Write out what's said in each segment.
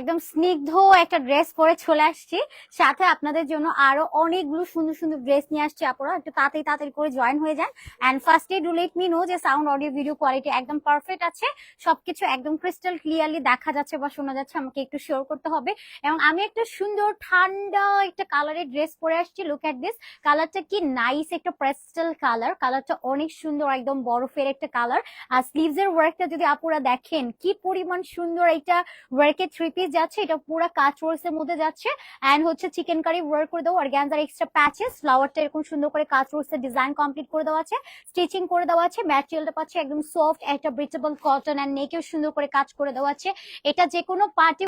একদম স্নিগ্ধ একটা ড্রেস পরে চলে আসছি। সাথে আপনাদের জন্য আরও অনেকগুলো সুন্দর সুন্দর ড্রেস নিয়ে আসছি আপনারা একটু তাড়াতাড়ি তাড়াতাড়ি করে জয়েন হয়ে যান। অ্যান্ড ফার্স্টে ডু লেট মি নো যে সাউন্ড অডিও ভিডিও কোয়ালিটি একদম পারফেক্ট আছে। সবকিছু একদম ক্রিস্টাল ক্লিয়ারলি দেখা যাচ্ছে বা শোনা যাচ্ছে, আমাকে একটু শিওর করতে হবে। এবং আমি একটা সুন্দর ঠান্ডা একটা কালারের ড্রেস পরে আসছি। লুক অ্যাট দিস কালারটা কি নাইস একটা প্রেস্টাল কালার কালারটা অনেক সুন্দর, একদম বরফের একটা কালার আর স্লিভস এর ওয়ার্কটা যদি আপুরা দেখেন, কি পরিমাণ সুন্দর এটা ওয়ার্কের থ্রি পিস যাচ্ছে, এটা পুরো কাচ রোলস এর মধ্যে যাচ্ছে এন্ড হচ্ছে চিকেন কারি ওয়ার্ক করে দেওয়া অর্গ্যানজার এক্সট্রা প্যাচেস ফ্লাওয়ারটা এরকম সুন্দর করে কাচ রোলস এর ডিজাইন কমপ্লিট করে দেওয়া আছে স্টিচিং করে দেওয়া আছে ম্যাটেরিয়ালটা পাচ্ছে একদম সফট একটা ব্রিচেবল কটন এন্ড নেকেও সুন্দর করে কাজ করে দেওয়া আছে, এটা যে কোনো পার্টি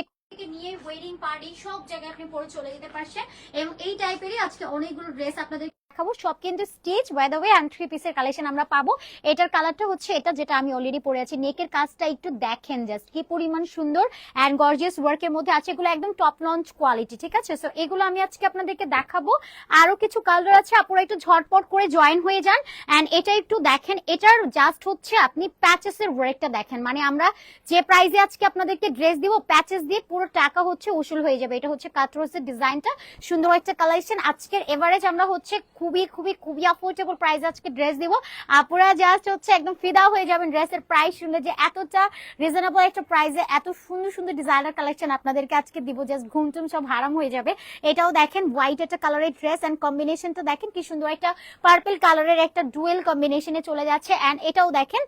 নিয়ে ওয়েডিং পার্টি সব জায়গায় আপনি পরে চলে যেতে পারছেন, এবং এই টাইপেরই আজকে অনেকগুলো ড্রেস আপনাদের দেখাবো। সব কিন্তু stitch by the way and three পিসের কালেকশন আমরা পাবো। এটার কালারটা হচ্ছে এটা, যেটা আমি অলরেডি পরে আছি। নেকের কাজটা একটু দেখেন জাস্ট কি পরিমাণ সুন্দর অ্যান্ড গর্জিয়াস ওয়ার্কের মধ্যে আছে। এগুলো একদম টপ লঞ্চ কোয়ালিটি ঠিক আছে? সো এগুলো আমি আজকে আপনাদেরকে দেখাবো। আরও কিছু কালার আছে, আপনারা একটু ঝটপট করে জয়েন হয়ে যান। অ্যান্ড এটা একটু দেখেন, এটার জাস্ট হচ্ছে আপনি প্যাচেস এর ওয়ার্কটা দেখেন। মানে আমরা যে প্রাইজে আজকে আপনাদেরকে ড্রেস দিব প্যাচেস দিয়ে পুরো টাকা হচ্ছে উসুল হয়ে যাবে। এটা হচ্ছে কাটরোসের ডিজাইনটা সুন্দর একটা কালেকশন আজকের এভারেজ আমরা হচ্ছে খুবই খুবই খুবই অ্যাফোর্ডেবল প্রাইস আজকে ড্রেস দিব। আপনারা জাস্ট হচ্ছে একদম ফিদা হয়ে যাবেন ড্রেসের প্রাইস শুনে যে এতটা রিজনেবল একটা প্রাইসে এত সুন্দর সুন্দর ডিজাইনার কালেকশন আপনাদেরকে আজকে দিব জাস্ট ঘুমটুম সব হারাম হয়ে যাবে। এটাও দেখেন হোয়াইট একটা কালারের ড্রেস এন্ড কম্বিনেশনটা দেখেন কি সুন্দর একটা পার্পল কালারের একটা ডুয়েল কম্বিনেশনে চলে যাচ্ছে। এন্ড এটাও দেখেন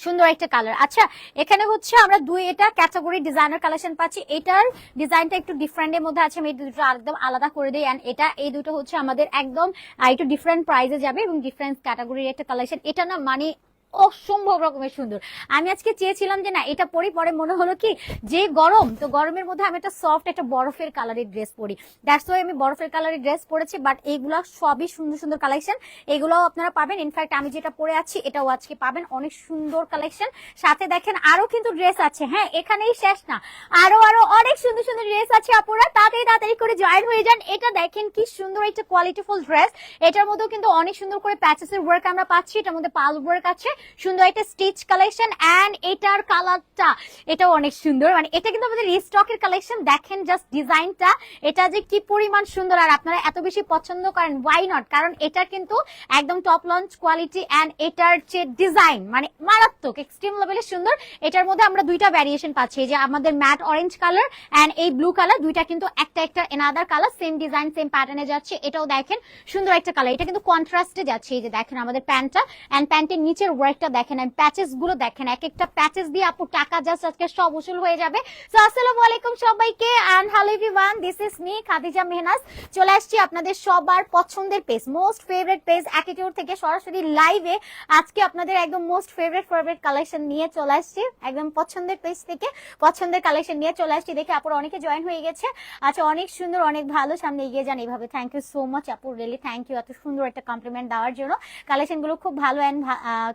সুন্দর একটা কালার আচ্ছা এখানে হচ্ছে আমরা দুই এটা ক্যাটাগরি ডিজাইনার কালেকশন পাচ্ছি। এটার ডিজাইনটা একটু ডিফারেন্ট এর মধ্যে আছে, আমি দুটো একদম আলাদা করে দিই। এন্ড এটা, এই দুটো হচ্ছে আমাদের একদম একটু ডিফারেন্ট প্রাইসে যাবে এবং ডিফারেন্ট ক্যাটাগরির একটা কালেকশন এটা না মানে অসম্ভব রকমের সুন্দর। আমি আজকে চেয়েছিলাম যে না, এটা পরি, পরে মনে হলো কি, যে গরম, তো গরমের মধ্যে আমি একটা সফট একটা বরফের কালারের ড্রেস পরি। দ্যাটস ওয়াই আমি বরফের কালারের ড্রেস পরেছি বাট এইগুলো সবই সুন্দর সুন্দর কালেকশন এগুলোও আপনারা পাবেন। ইনফ্যাক্ট আমি যেটা পরে আছি, এটাও আজকে পাবেন। অনেক সুন্দর কালেকশন সাথে দেখেন আরও কিন্তু ড্রেস আছে। হ্যাঁ এখানেই শেষ না। আরও আরও অনেক সুন্দর সুন্দর ড্রেস আছে আপুরা। তাড়াতাড়ি তাড়াতাড়ি করে জয়েন হয়ে যান। এটা দেখেন কি সুন্দর একটা কোয়ালিটিফুল ড্রেস এটার মধ্যেও কিন্তু অনেক সুন্দর করে প্যাচেস এর ওয়ার্ক আমরা পাচ্ছি। এটার মধ্যে পাল ওয়ার্ক আছে। সুন্দর একটা স্টিচ কালেকশন এন্ড এটার কালারটা এটাও অনেক সুন্দর। মানে এটা কিন্তু আমাদের রিস্টকের কালেকশন দেখেন জাস্ট ডিজাইনটা এটা যে কি পরিমাণ সুন্দর আর আপনারা এত বেশি পছন্দ করেন ওয়াই নট কারণ এটা কিন্তু একদম টপ লঞ্চ কোয়ালিটি এন্ড এটার যে ডিজাইন মানে মারাত্মক এক্সট্রিম লেভেলের সুন্দর। এটার মধ্যে আমরা দুইটা ভ্যারিয়েশন পাচ্ছি। যে আমাদের ম্যাট অরেঞ্জ কালার এন্ড এই ব্লু কালার দুইটা কিন্তু একটা একটা another colour same design same প্যাটার্নে যাচ্ছে। এটাও দেখেন, সুন্দর একটা কালার এটা কিন্তু কন্ট্রাস্টে যাচ্ছে। এই যে দেখেন আমাদের প্যান্টটা এন্ড প্যান্টের নিচের ওয়ার্কটা দেখেন এন্ড প্যাচেসগুলো দেখেন এক একটা প্যাচেস দিয়ে আপু টাকা জাস্ট আজকে সব উসুল হয়ে যাবে। তো আসসালামু আলাইকুম সবাইকে and hello everyone this is me Khadija Mehnaz চলে আসছি আপনাদের সবার পছন্দের page most favourite page attitude থেকে সরাসরি লাইভে আজকে আপনাদের একদম মোস্ট ফেভারিট ফেভারিট কালেকশন নিয়ে চলে আসছি, একদম পছন্দের পেজ থেকে পছন্দের কালেকশন নিয়ে চলে আসছি। দেখে আপুর অনেকে জয়েন হয়ে গেছে। আচ্ছা অনেক সুন্দর, অনেক ভালো, সামনে এগিয়ে যান এইভাবে। থ্যাংক ইউ সো মাচ আপু রিয়েলি থ্যাংক ইউ এত সুন্দর একটা কমপ্লিমেন্ট দেওয়ার জন্য। কালেকশনগুলো খুব ভালো অ্যান্ড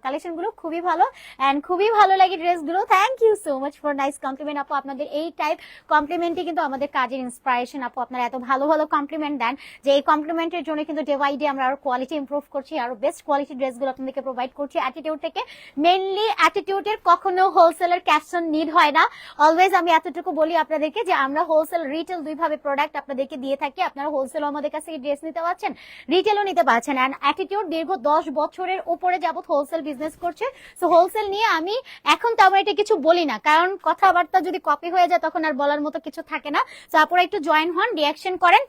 কালেকশন গুলো খুবই ভালো। অ্যান্ড খুবই ভালো লাগে ড্রেসগুলো thank you so much for nice compliment আপু। আপনাদের এই টাইপ কমপ্লিমেন্টই কিন্তু আমাদের কাজের ইন্সপিরেশন আপু। আপনারা এত ভালো ভালো কমপ্লিমেন্ট দেন যে এই কমপ্লিমেন্টের জন্য কিন্তু ডে বাই ডে আমরা আরও কোয়ালিটি ইমপ্রুভ করছি, আরও বেস্ট কোয়ালিটি ড্রেসগুলো আপনাদেরকে প্রোভাইড করছি। অ্যাটিটিউড থেকে মেনলি অ্যাটিটিউডের কখনো হোলসেলের ক্যাপশন নিড হয় না। অলওয়েজ আমি এতটুকু বলি আপনাদেরকে যে আমরা হোলসেল রিটেল দুইভাবে প্রোডাক্ট আপনাদেরকে দিয়ে থাকি। আপনারা হোলসেল আমাদের কাছ ড্রেস নিতে পারছেন রিটেলও নিতে পারছেন। অ্যান্ড অ্যাটিটিউড দীর্ঘ দশ বছরের উপরে যাবত হোলসেল বিজনেস করছে। সো হোলসেল নিয়ে আমি এখন তো আমার এটা কিছু বলি না। কারণ কথাবার্তা যদি কপি হয়ে যায়, তখন আর বলার মতো কিছু থাকে না। তো আপনারা একটু জয়েন হন রিয়াকশন করেন।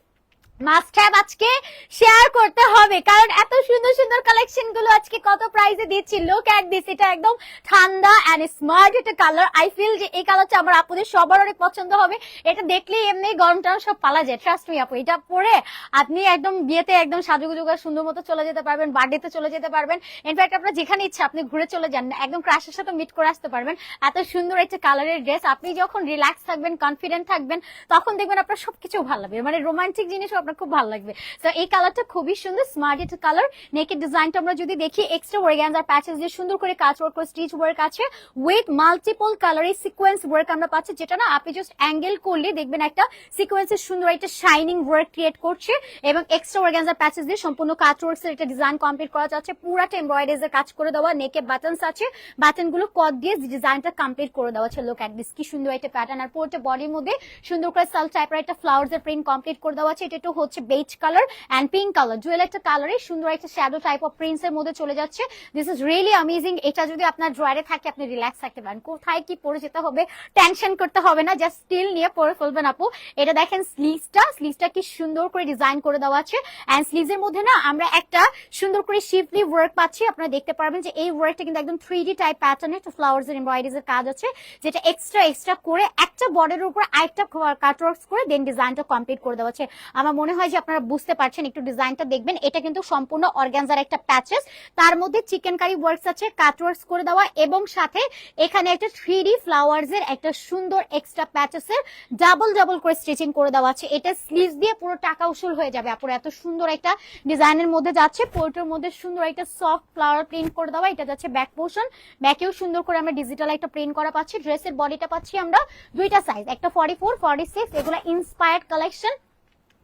মাস্ট হ্যাভ আজকে শেয়ার করতে হবে। কারণ এত সুন্দর সুন্দর কালেকশনগুলো আজকে কত প্রাইসে দিচ্ছি। লুক অ্যাট দিস এটা একদম ঠান্ডা এন্ড স্মার্ট একটা কালার আই ফিল যে এই কালারটা আমার আপুদের সবার অনেক পছন্দ হবে। এটা দেখলেই এমনি গরম টরম সব পালা যায়। ট্রাস্ট মি আপু, এটা পরে আপনি একদম বিয়েতে একদম সাজুগুজু করে সুন্দর মতো চলে যেতে পারবেন বার্থডেতে চলে যেতে পারবেন। ইনফ্যাক্ট আপনার যেখানে ইচ্ছা আপনি ঘুরে চলে যান, একদম ক্রাশের সাথে মিট করে আসতে পারবেন। এত সুন্দর একটা কালারের ড্রেস আপনি যখন রিল্যাক্স থাকবেন কনফিডেন্ট থাকবেন, তখন দেখবেন আপনার সবকিছু ভালো লাগবে। মানে রোমান্টিক জিনিসও আপনার খুব ভালো লাগবে। তো এই কালারটা খুবই সুন্দর স্মার্ট একটা কালার নেকের ডিজাইনটা আমরা যদি দেখি এক্সট্রা ওয়ার্গানজার প্যাচেস দিয়ে সুন্দর করে কাজ ওয়ার্ক করে স্টিচ ওয়ার্ক আছে। উইথ মাল্টিপল কালারের সিকোয়েন্স ওয়ার্ক আমরা পাচ্ছি, যেটা না, আপনি জাস্ট অ্যাঙ্গেল করলে দেখবেন একটা সিকোয়েন্সের সুন্দর একটা শাইনিং ওয়ার্ক ক্রিয়েট করছে এবং এক্সট্রা ওয়ার্গানজার প্যাচেস দিয়ে সম্পূর্ণ কাজ ওয়ার্কস এর একটা ডিজাইন কমপ্লিট করা যাচ্ছে। পুরাটা এমব্রয়ডারিজ এর কাজ করে দেওয়া নেকে বাটনস আছে। বাটনগুলো কট দিয়ে ডিজাইনটা কমপ্লিট করে দেওয়া আছে। লোক অ্যাট কি সুন্দর একটা প্যাটার্ন আর পুরোটা বডির মধ্যে সুন্দর করে সাল টাইপের একটা ফ্লাওয়ার্স এর প্রিন্ট কমপ্লিট করে দেওয়া আছে। এটা একটু হচ্ছে base colour and pink colour jewel একটা কালারে সুন্দর একটা শ্যাডো টাইপ অফ প্রিন্টস এর মধ্যে চলে যাচ্ছে। দিস ইজ রিয়েলি অ্যামেজিং এটা যদি আপনার ড্রয়ারে থাকে, আপনি রিল্যাক্স থাকতে পারেন। কোথায় কি পরে যেতে হবে টেনশন করতে হবে না। জাস্ট স্টিল নিয়ে পরে ফেলবেন আপু। এটা দেখেন স্লিভসটা স্লিভসটা কি সুন্দর করে ডিজাইন করে দেওয়া আছে। অ্যান্ড স্লিভস এর মধ্যে না, আমরা একটা সুন্দর করে শিফলি ওয়ার্ক পাচ্ছি। আপনারা দেখতে পারবেন যে এই ওয়ার্কটা কিন্তু একদম থ্রি ডি টাইপ প্যাটার্নে তো ফ্লাওয়ার্স এর এমব্রয়ডারিজ এর কাজ আছে। যেটা এক্সট্রা এক্সট্রা করে একটা বর্ডারের উপর আরেকটা কাটওয়ার্কস করে দেন ডিজাইনটা কমপ্লিট করে দেওয়া আছে। আমার হয় যে আপনারা বুঝতে পারছেন, একটু ডিজাইনটা দেখবেন। এটা কিন্তু সম্পূর্ণ অর্গানজার একটা প্যাচেস। তার মধ্যে চিকেন কারি ওয়ার্কস আছে কাটওয়ার্কস করে দেওয়া, এবং সাথে এখানে একটা থ্রি ডি ফ্লাওয়ার্স এর একটা সুন্দর এক্সট্রা প্যাচেস এর ডাবল ডাবল করে স্টিচিং করে দেওয়া আছে। এটা স্লিভস দিয়ে পুরো টাকা উসুল হয়ে যাবে আপুর। এত সুন্দর একটা ডিজাইনের মধ্যে যাচ্ছে। পোর্টের মধ্যে সুন্দর একটা সফট ফ্লাওয়ার প্রিন্ট করে দেওয়া, এটা যাচ্ছে ব্যাক পোর্শন। ব্যাকেও সুন্দর করে আমরা ডিজিটাল একটা প্রিন্ট করা পাচ্ছি। ড্রেসের বডিটা পাচ্ছি আমরা দুইটা সাইজ একটা ফর্টি ফোর ফর্টি সিক্স এগুলো ইন্সপায়ার্ড কালেকশন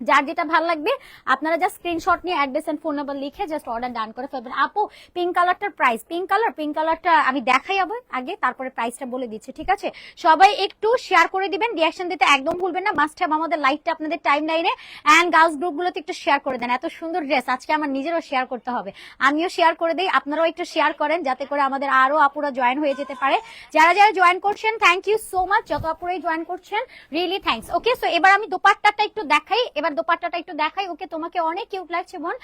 যার যেটা ভালো লাগবে, আপনারা জাস্ট স্ক্রিনশট নিয়ে অ্যাড্রেস এন্ড ফোন নাম্বার লিখে জাস্ট অর্ডার ডান করে ফেলবেন। আপু পিঙ্ক কালারটার প্রাইস পিঙ্ক কালার পিঙ্ক কালারটা আমি দেখাই হবে আগে, তারপরে প্রাইসটা বলে দিচ্ছি, ঠিক আছে? সবাই একটু শেয়ার করে দিবেন রিয়াকশন দিতে একদম ভুলবেন না মাস্ট হ্যাভ আমাদের লাইভটা আপনাদের টাইম লাইনে অ্যান্ড গার্লস গ্রুপগুলোতে একটু শেয়ার করে দেন। এত সুন্দর ড্রেস আজকে আমার নিজেরও শেয়ার করতে হবে। আমিও শেয়ার করে দিই, আপনারাও একটু শেয়ার করেন, যাতে করে আমাদের আরও আপুরা জয়েন হয়ে যেতে পারে। যারা যারা জয়েন করছেন থ্যাংক ইউ সো মাচ যত আপুরাই জয়েন করছেন রিয়েলি থ্যাংকস ওকে সো এবার আমি দোপাট্টাটা একটু দেখাই এবার দোপাট্টাটা একটু দেখাই। ওকে, তোমাকে অনেক কিউট লাগছে বোন।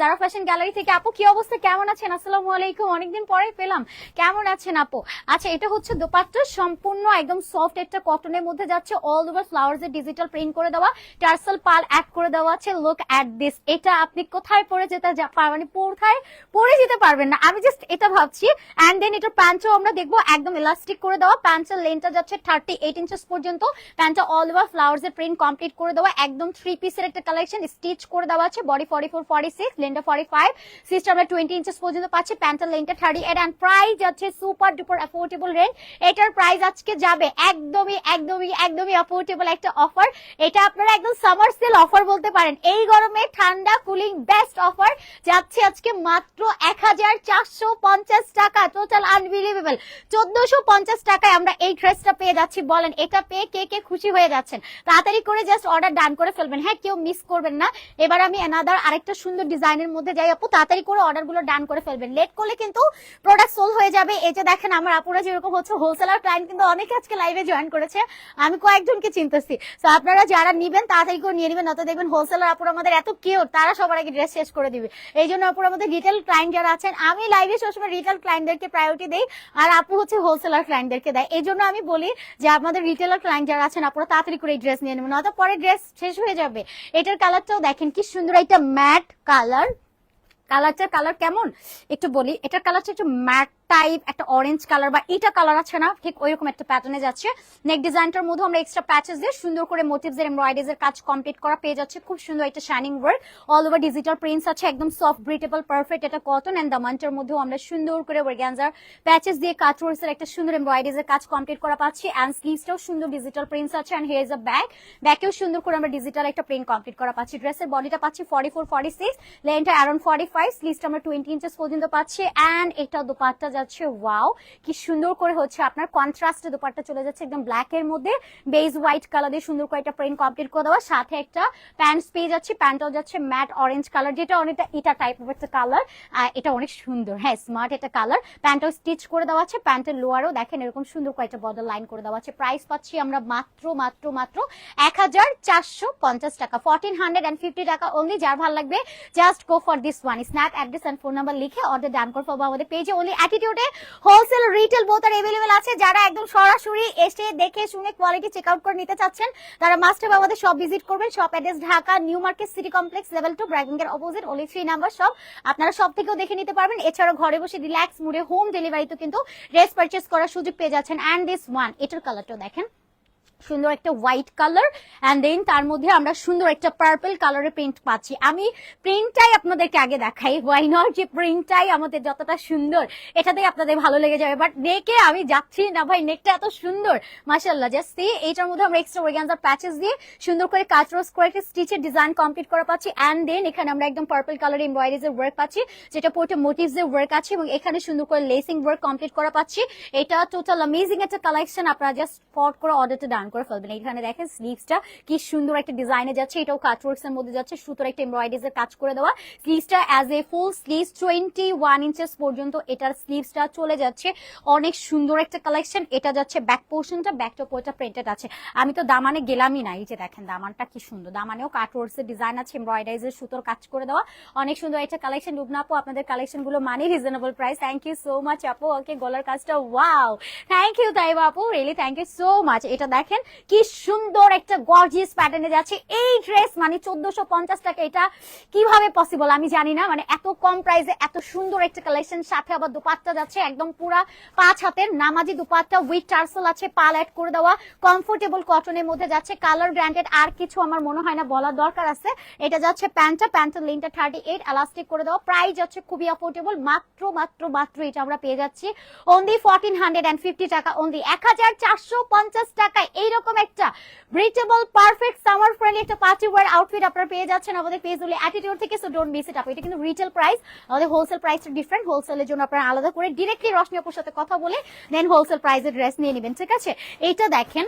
যারা ফ্যাশন গ্যালারি থেকে, আপু, কি অবস্থা? কেমন আছেন? আসসালামু আলাইকুম। অনেকদিন পরে পেলাম। কেমন আছেন আপু? আচ্ছা এটা হচ্ছে দোপাট্টা সম্পূর্ণ একদম সফট একটা কটনের মধ্যে যাচ্ছে। অল ওভার ফ্লাওয়ার্স এর ডিজিটাল প্রিন্ট করে দেওয়া। টার্সেল পাল অ্যাড করে দেওয়া আছে। লুক অ্যাট দিস এটা আপনি কোথায় পরে যেতে মানে কোথায় পরে যেতে পারবেন না? আমি জাস্ট এটা ভাবছি। অ্যান্ড দেন এটা প্যান্টও আমরা দেখব। একদম ইলাস্টিক করে দেওয়া। প্যান্টের লেন্থটা যাচ্ছে থার্টি এইট ইঞ্চেস পর্যন্ত। প্যান্টটা অল ওভার ফ্লাওয়ার্স এর প্রিন্ট কমপ্লিট করে দেওয়া। একদম থ্রি পিসের একটা কালেকশন স্টিচ করে দেওয়া আছে। Body forty four forty six লেন্থটা forty five system আমরা টোয়েন্টি ইঞ্চেস পর্যন্ত পাচ্ছি। প্যান্টের লেন্থটা থার্টি এইট অ্যান্ড প্রাইস যাচ্ছে সুপার ডুপার অ্যাফোর্ডেবল রেঞ্জ এটার প্রাইস আজকে যাবে। একদমই একদমই একদমই অ্যাফোর্ডেবল একটা অফার এটা আপনারা একদম সামার সেল অফার বলতে পারেন। এই গরমে ঠান্ডা কুলিং বেস্ট অফার যাচ্ছে আজকে মাত্র এক হাজার চারশো পঞ্চাশ টাকা। টোটাল আনবিলিভেবল চোদ্দশো পঞ্চাশ টাকায় আমরা এই ড্রেসটা পেয়ে যাচ্ছি। বলেন, এটা পেয়ে কে কে খুশি হয়ে যাচ্ছেন? তাড়াতাড়ি করে জাস্ট অর্ডার ডান করে ফেলবেন। হ্যাঁ কেউ মিস করবেন না। এবার আমি এনাদার আরেকটা সুন্দর ডিজাইনের মধ্যে যাই, আপু, তাড়াতাড়ি করে অর্ডারগুলো ডান করে ফেলবেন। লেট করলে কিন্তু প্রোডাক্ট সোল হয়ে যাবে। এই যে দেখেন, আমার আপুরা যেরকম হচ্ছে হোলসেলার ক্লায়েন্ট কিন্তু অনেকে আজকে লাইভে জয়েন করেছে। আমি কয়েকজনকে চিনতেছি। তো আপনারা যারা নিবেন, তাড়াতাড়ি করে নিয়ে নেবেন। নয়তো দেখবেন হোলসেলার আপুরা আমাদের এত কিউট তারা সবার আগে ড্রেস শেষ করে দিবে। এই জন্য আপুরা আমাদের রিটেল ক্লায়েন্ট যারা আছেন, আমি লাইভে সবসময় রিটেল ক্লায়েন্টদেরকে প্রায়োরিটি দেই, আর আপু হচ্ছে হোলসেলার ক্লায়েন্টদেরকে দেয়। এই জন্য আমি বলি যে, আমাদের রিটেলার ক্লায়েন্ট যারা আছেন আপনারা তাড়াতাড়ি করে এই ড্রেস নিয়ে নেবেন। নয়তো পরে ড্রেস শেষ হয়ে যাবে। এটার কালারটাও দেখেন, কি সুন্দর একটা ম্যাট কালার কালারটার কালার কেমন? একটু বলি, এটার কালারটা একটু ম্যাট টাইপ একটা অরেঞ্জ কালার বা এটা কালার আছে না, ঠিক ওইরকম একটা প্যাটার্নে যাচ্ছে। নেক ডিজাইনটার মধ্যে আমরা এক্সট্রা প্যাচেস দিয়ে সুন্দর করে মোটিভস এর এমব্রয়ডারিজ এর কাজ কমপ্লিট করা পেয়ে যাচ্ছে। খুব সুন্দর একটা shining work all over digital prints আছে, একদম সফট ব্রিটেবল পারফেক্ট এটা কটন এন্ড দামান্টার মধ্যেও আমরা সুন্দর করে ওয়ার্গানজার প্যাচেস দিয়ে কাটওয়ার্কস এর একটা সুন্দর এমব্রয়ডারিজ এর কাজ কমপ্লিট করা পাচ্ছি। এন্ড স্লিভসটাও সুন্দর ডিজিটাল প্রিন্টস আছে and here is a back ব্যাকেও সুন্দর করে আমরা ডিজিটাল একটা প্রিন্ট কমপ্লিট করা পাচ্ছি। ড্রেসের বডিটা পাচ্ছি ফর্টি ফোর ফর্টি সিক্স লেন্থটা অ্যারাউন্ড ফর্টি ফাইভ স্লিভসটা আমরা টোয়েন্টি ইঞ্চেস পর্যন্ত পাচ্ছি। এন্ড এটা দোপাট্টা যাচ্ছে, ওয়াও, কি সুন্দর করে হচ্ছে আপনার কন্ট্রাস্টে দোপাট্টা চলে যাচ্ছে একদম ব্ল্যাক এর মধ্যে। বেজ হোয়াইট কালার দিয়ে সুন্দর করে একটা প্রিন্ট কমপ্লিট করে দেওয়া। সাথে একটা প্যান্টস পেয়ে যাচ্ছে প্যান্টটাও যাচ্ছে ম্যাট অরেঞ্জ কালার যেটা অনেকটা এটা টাইপ অফ একটা কালার এটা অনেক সুন্দর হ্যাঁ স্মার্ট একটা কালার প্যান্টটাও স্টিচ করে দেওয়া আছে প্যান্টের লোয়ারও দেখেন এরকম সুন্দর করে একটা বর্ডার লাইন করে দেওয়া আছে। প্রাইস পাচ্ছি আমরা মাত্র মাত্র মাত্র এক হাজার চারশো পঞ্চাশ টাকা। ফোরটিন হান্ড্রেড অ্যান্ড ফিফটি টাকা অনলি যার ভালো লাগবে just go for this one snap address and phone number লিখে অর্ডার ডান করে পাবো আমাদের পেজে only অ্যাটিটিউডে wholesale retail both are available আছে। যারা একদম সরাসরি এসে দেখে শুনে কোয়ালিটি চেক আউট করে নিতে চাচ্ছেন, তারা মাস্টার হ্যাভ আমাদের সব ভিজিট করবেন। Shop address Dhaka new market city complex level two bragging এর অপোজিট ওলি থ্রি নাম্বার শপ আপনারা সব থেকেও দেখে নিতে পারবেন। এছাড়াও ঘরে বসে রিল্যাক্স মুডে হোম ডেলিভারিতে কিন্তু ড্রেস পারচেস করার সুযোগ পেয়ে যাচ্ছেন। অ্যান্ড দিস ওয়ান এটার কালারটাও দেখেন। সুন্দর একটা হোয়াইট কালার অ্যান্ড দেন তার মধ্যে আমরা সুন্দর একটা পার্পল কালারের প্রিন্ট পাচ্ছি। আমি প্রিন্টটাই আপনাদেরকে আগে দেখাই। হোয়াই নট যে প্রিন্টটাই আমাদের যতটা সুন্দর, এটাতেই আপনাদের ভালো লেগে যাবে। বাট নেকে আমি যাচ্ছি না ভাই নেকটা এত সুন্দর। মাশাল্লাহ জাস্ট সি এইটার মধ্যে আমরা এক্সট্রা ওরিগানজার প্যাচেস দিয়ে সুন্দর করে কাজ রোজ করে একটা স্টিচের ডিজাইন কমপ্লিট করা পাচ্ছি। অ্যান্ড দেন এখানে আমরা একদম পার্পল কালার এমব্রয়ডারিজ এর ওয়ার্ক পাচ্ছি, যেটা পোর্টে মোটিভস এর ওয়ার্ক আছে, এবং এখানে সুন্দর করে লেসিং ওয়ার্ক কমপ্লিট করা পাচ্ছি। এটা টোটাল অ্যামেজিং একটা কালেকশন আপনারা জাস্ট স্পট করে অর্ডারটা ডান করে ফেলবেন। এখানে দেখেন স্লিভসটা কি সুন্দর একটা ডিজাইনে যাচ্ছে, এটাও কাটওয়ার্কস এর মধ্যে যাচ্ছে, সুতোর একটা এমব্রয়ডারিজ এর কাজ করে দেওয়া। স্লিভসটা as a full sleeves twenty one inches পর্যন্ত এটার স্লিভসটা চলে যাচ্ছে। অনেক সুন্দর একটা কালেকশন এটা যাচ্ছে ব্যাক পোর্শনটা ব্যাকটা পুরোটা প্রিন্টেড আছে। আমি তো দামানে গেলামই না, এই যে দেখেন দামানটা কি সুন্দর। দামানেও কাটওয়ার্কস এর ডিজাইন আছে এমব্রয়ডারিজ এর সুতোর কাজ করে দেওয়া। অনেক সুন্দর একটা কালেকশন রূপনা আপু, আপনাদের কালেকশনগুলো মানে reasonable price thank you so much আপু, ওকে গলার কাজটা ওয়াও থ্যাংক ইউ তাই আপু really thank you so much এটা দেখেন কি সুন্দর একটা গর্জিয়াস প্যাটার্নে যাচ্ছে। এই ড্রেস মানে চোদ্দশো পঞ্চাশ টাকা, এটা কীভাবে পসিবল আমি জানি না মানে এত কম প্রাইসে এত সুন্দর একটা কালেকশন সাথে আবার দুপাট্টা যাচ্ছে, একদম পুরা পাঁচ হাতের নামাজি দুপাট্টা উইথ টার্সেল আছে, পাল অ্যাড করে দেওয়া। কমফোর্টেবল কটনের মধ্যে যাচ্ছে কালার গ্র্যান্ডেড আর কিছু আমার মনে হয় না বলার দরকার আছে। এটা যাচ্ছে প্যান্টটা প্যান্টের লিনটা থার্টি এইট এলাস্টিক করে দেওয়া। প্রাইস যাচ্ছে খুবই অ্যাফোর্ডেবল মাত্র মাত্র মাত্র এটা আমরা পেয়ে যাচ্ছি। Only fourteen hundred and fifty টাকা অনলি এক হাজার চারশো পঞ্চাশ টাকায়। এইরকম একটা ব্রিটেবল পারফেক্ট সামার ফ্রেন্ডলি একটা পার্টি ওয়ার আউটফিট আপনারা পেয়ে যাচ্ছেন আমাদের পেজ হলে অ্যাটিটিউড থেকে so don't miss it up এটা কিন্তু রিটেল প্রাইস আমাদের হোলসেল প্রাইসটা ডিফারেন্ট হোলসেলের জন্য আপনারা আলাদা করে ডিরেক্টলি রশ্মি আপুর সাথে কথা বলে দেন হোলসেল প্রাইসের ড্রেস নিয়ে নেবেন, ঠিক আছে? এইটা দেখেন